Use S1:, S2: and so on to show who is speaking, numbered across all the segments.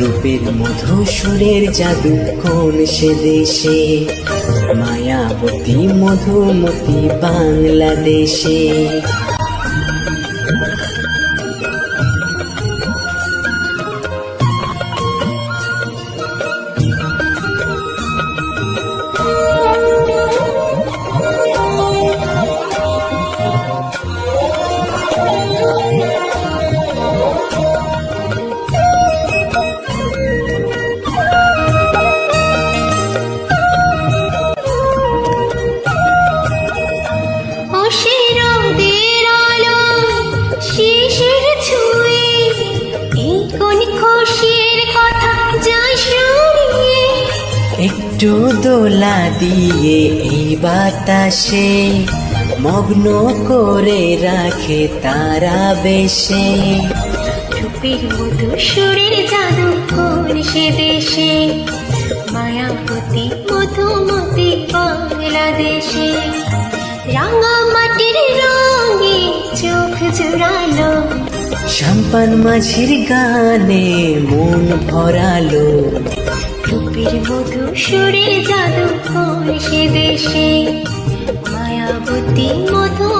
S1: রূপের মধু সুরের জাদু
S2: কোন সে দেশে? মায়াবতী মধুমতি বাংলাদেশে।
S1: খুশির কথা শুনিয়ে।
S2: একটু দোলা দিয়ে এই বাতাসে মগ্ন করে রাখে তারা বেশে।
S1: রূপের মধু সুরের জাদু কোন সে দেশে? মায়াবতী মধুমতি বাংলাদেশে। রাঙা মাটির রঙে চোখ জুড়ালো।
S2: সম্পান মাঝির গানে মন ভরালো।
S1: রূপের মধু সুরে জাদু সে দেশে। মায়াবতী মধুমতি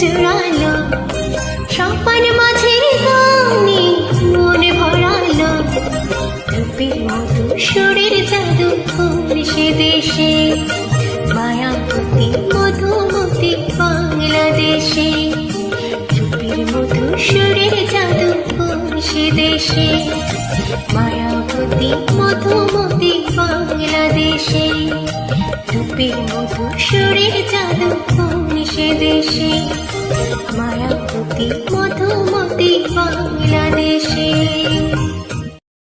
S1: জুড়ালো সপান মাঝের গানে মন ভরালো। রূপের মধু, সুরের জাদু সে দেশে, মায়াবতী মধুমতি বাংলাদেশে। রূপের মধু, সুরের জাদু সে দেশে, মায়াবতী মধুমতি বাংলাদেশে। রূপের মধু, সুরের জাদু সে দেশে মায়াপতি মধুমতি বাংলাদেশে